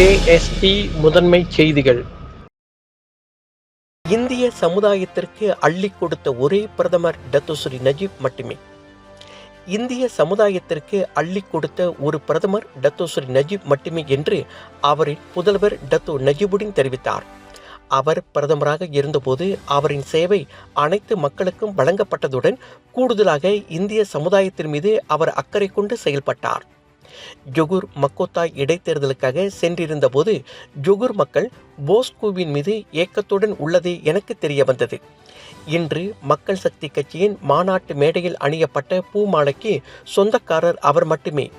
KST முதன்மை செய்திகள். இந்திய சமுதாயத்திற்கு அள்ளி கொடுத்த ஒரே பிரதமர் டத்துஸ்ரீ நஜீப் மட்டுமே. இந்திய சமுதாயத்திற்கு அள்ளி கொடுத்த ஒரு பிரதமர் டத்துஸ்ரீ நஜீப் மட்டுமே என்று அவரின் புதல்வர் டத்து நஜீபுடின் தெரிவித்தார். அவர் பிரதமராக இருந்தபோது அவரின் சேவை அனைத்து மக்களுக்கும் வழங்கப்பட்டதுடன் கூடுதலாக இந்திய சமுதாயத்தின் மீது அவர் அக்கறை கொண்டு செயல்பட்டார். ஜொகூர் மக்கோத்தா இடைத்தேர்தலுக்காக சென்றிருந்த போது ஜொகூர் மக்கள் போஸ்கோவின் மீது ஏக்கத்துடன் உள்ளது எனக்கு தெரிய வந்தது இன்று மக்கள் சக்தி கட்சியின் மாநாட்டு மேடையில் அணியப்பட்ட பூமாலைக்கு சொந்தக்காரர் அவர் மட்டுமே.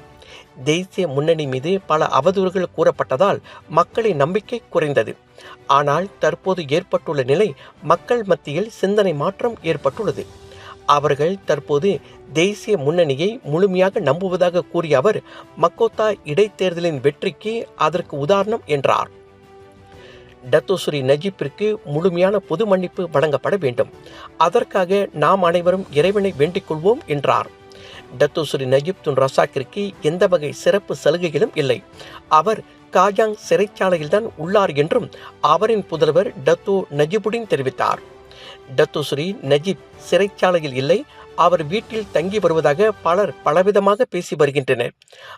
தேசிய முன்னணி மீது பல அவதூறுகள் கூறப்பட்டதால் மக்களின் நம்பிக்கை குறைந்தது. ஆனால் தற்போது ஏற்பட்டுள்ள நிலை மக்கள் மத்தியில் சிந்தனை மாற்றம் ஏற்பட்டுள்ளது. அவர்கள் தற்போது தேசிய முன்னணியை முழுமையாக நம்புவதாக கூறிய அவர் மக்கோத்தா இடைத்தேர்தலின் வெற்றிக்கு அதற்கு உதாரணம் என்றார். டத்தோசுரி நஜீப்பிற்கு முழுமையான பொது மன்னிப்பு வழங்கப்பட வேண்டும். அதற்காக நாம் அனைவரும் இறைவனை வேண்டிக் கொள்வோம் என்றார். டத்தோஸ்ரீ நஜீப் துன் ரசாக்கிற்கு எந்த வகை சிறப்பு சலுகைகளும் இல்லை. அவர் காஜாங் சிறைச்சாலையில்தான் உள்ளார் என்றும் அவரின் புதல்வர் டத்தோ நஜிபுடின் தெரிவித்தார். டத்துஸ்ரீ நஜீப் சிறைச்சாலையில் இல்லை அவர் வீட்டில் தங்கி வருவதாக பலர் பலவிதமாக பேசி வருகின்றனர்.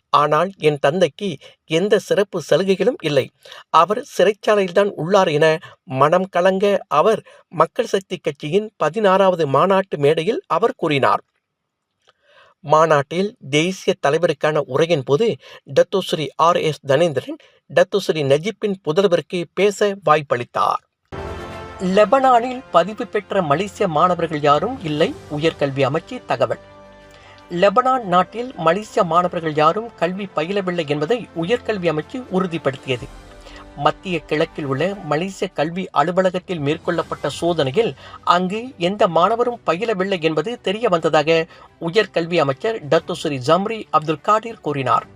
ஆனால் என் தந்தைக்கு எந்த சிறப்பு சலுகைகளும் இல்லை. அவர் சிறைச்சாலையில்தான் உள்ளார் என மனம் கலங்க அவர் மக்கள் சக்தி கட்சியின் பதினாறாவது மாநாட்டு மேடையில் அவர் கூறினார். மாநாட்டில் தேசிய தலைவருக்கான உரையின் போது Datuk Sri R S Thanenthiran Datuk Sri நஜீப்பின் புதல்வருக்கு பேச வாய்ப்பளித்தார். லெபனானில் பதிவு பெற்ற மலேசிய மாணவர்கள் யாரும் இல்லை உயர்கல்வி அமைச்சு தகவல். லெபனான் நாட்டில் மலேசிய மாணவர்கள் யாரும் கல்வி பயிலவில்லை என்பதை உயர்கல்வி அமைச்சு உறுதிப்படுத்தியது. மத்திய கிழக்கில் உள்ள மலேசிய கல்வி அலுவலகத்தில் மேற்கொள்ளப்பட்ட சோதனையில் அங்கு எந்த மாணவரும் பயிலவில்லை என்பது தெரிய வந்ததாக உயர்கல்வி அமைச்சர் டத்துசுரி ஜம்ரி அப்துல் காடிர் கூறினார்.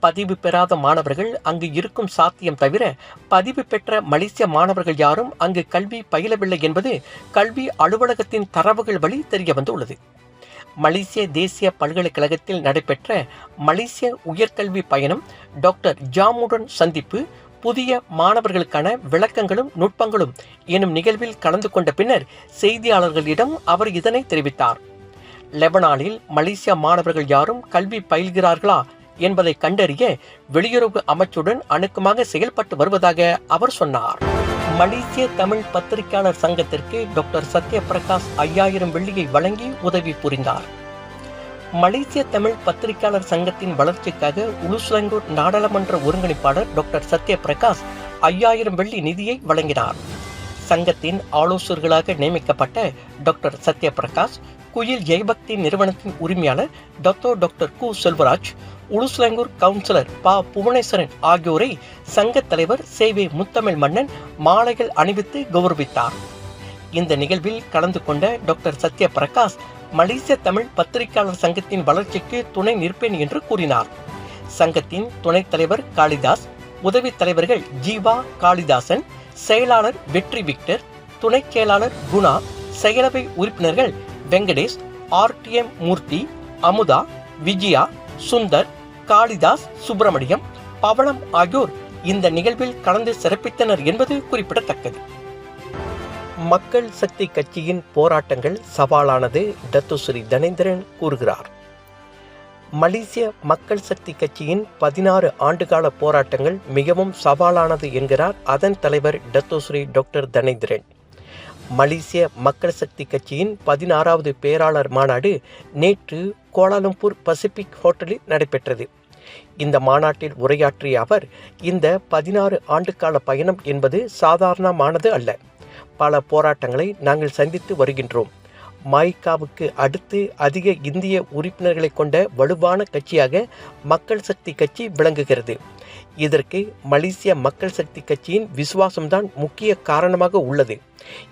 பதிவு பெறாத மாணவர்கள் அங்கு இருக்கும் சாத்தியம் தவிர பதிவு பெற்ற மலேசிய மாணவர்கள் யாரும் அங்கு கல்வி பயிலவில்லை என்பது கல்வி அலுவலகத்தின் தரவுகள் வழி தெரிய வந்துள்ளது. மலேசிய தேசிய பல்கலைக்கழகத்தில் நடைபெற்ற மலேசிய உயர்கல்வி பயணம் டாக்டர் ஜாமுடன் சந்திப்பு புதிய மாணவர்களுக்கான விளக்கங்களும் நுட்பங்களும் எனும் நிகழ்வில் கலந்து கொண்ட பின்னர் செய்தியாளர்களிடம் அவர் இதனை தெரிவித்தார். லெபனானில் மலேசிய மாணவர்கள் யாரும் கல்வி பயில்கிறார்களா என்பதை கண்டறிய வெளியுறவு அமைச்சுடன் அணுக்கமாக செயல்பட்டு வருவதாக அவர் சொன்னார். மலேசிய தமிழ் பத்திரிகையாளர் சங்கத்திற்கு டாக்டர் சத்யபிரகாஷ் ஐயாயிரம் வெள்ளியை வழங்கி உதவி புரிந்தார். மலேசிய தமிழ் பத்திரிகையாளர் சங்கத்தின் வளர்ச்சிக்காக உலுசுலங்கூர் நாடாளுமன்ற ஒருங்கிணைப்பாளர் டாக்டர் சத்யபிரகாஷ் ஐயாயிரம் வெள்ளி நிதியை வழங்கினார். சங்கத்தின் ஆலோசகர்களாக நியமிக்கப்பட்ட டாக்டர் சத்யபிரகாஷ் குயில் ஜெயபக்தி நிறுவனத்தின் உரிமையாளர் டாக்டர் டாக்டர் கு செல்வராஜ் உளுஸ்லங்கூர் கவுன்சிலர் ப புவனேஸ்வரன் ஆகியோரை சங்க தலைவர் சேவை முத்தமிழ் மன்னன் மாலைகள் அணிவித்து கௌரவித்தார். இந்த நிகழ்வில் கலந்து கொண்ட டாக்டர் சத்ய பிரகாஷ் மலேசிய தமிழ் பத்திரிகையாளர் சங்கத்தின் வளர்ச்சிக்கு துணை நிற்பேன் என்று கூறினார். சங்கத்தின் துணைத் தலைவர் காளிதாஸ் உதவி தலைவர்கள் ஜீவா காளிதாசன் செயலாளர் வெற்றி விக்டர் துணை செயலாளர் குணா செயலவை உறுப்பினர்கள் வெங்கடேஷ் ஆர்டிஎம் மூர்த்தி அமுதா விஜயா சுந்தர் காளிதாஸ் சுப்பிரமணியம் பவளம் ஆகியோர் இந்த நிகழ்வில் கலந்து சிறப்பித்தனர் என்பது குறிப்பிடத்தக்கது. மக்கள் சக்தி கட்சியின் போராட்டங்கள் சவாலானது டத்துஸ்ரீ தனேந்திரன் கூறுகிறார். மலேசிய மக்கள் சக்தி கட்சியின் பதினாறு ஆண்டுகால போராட்டங்கள் மிகவும் சவாலானது என்கிறார் அதன் தலைவர் டத்தோஸ்ரீ டாக்டர் தனேந்திரன். மலேசிய மக்கள் சக்தி கட்சியின் பதினாறாவது பேராளர் மாநாடு நேற்று கோலாலம்பூர் பசிபிக் ஹோட்டலில் நடைபெற்றது. இந்த மாநாட்டில் உரையாற்றிய அவர் இந்த பதினாறு ஆண்டுகால பயணம் என்பது சாதாரணமானது அல்ல. பல போராட்டங்களை நாங்கள் சந்தித்து வருகின்றோம். மாய்காவுக்கு அடுத்து அதிக இந்திய உறுப்பினர்களை கொண்ட வலுவான கட்சியாக மக்கள் சக்தி கட்சி விளங்குகிறது. இதற்கு மலேசிய மக்கள் சக்தி கட்சியின் விசுவாசம்தான் முக்கிய காரணமாக உள்ளது.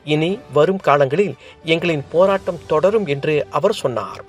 இனி வரும் காலங்களில் எங்களின் போராட்டம் தொடரும் என்று அவர் சொன்னார்.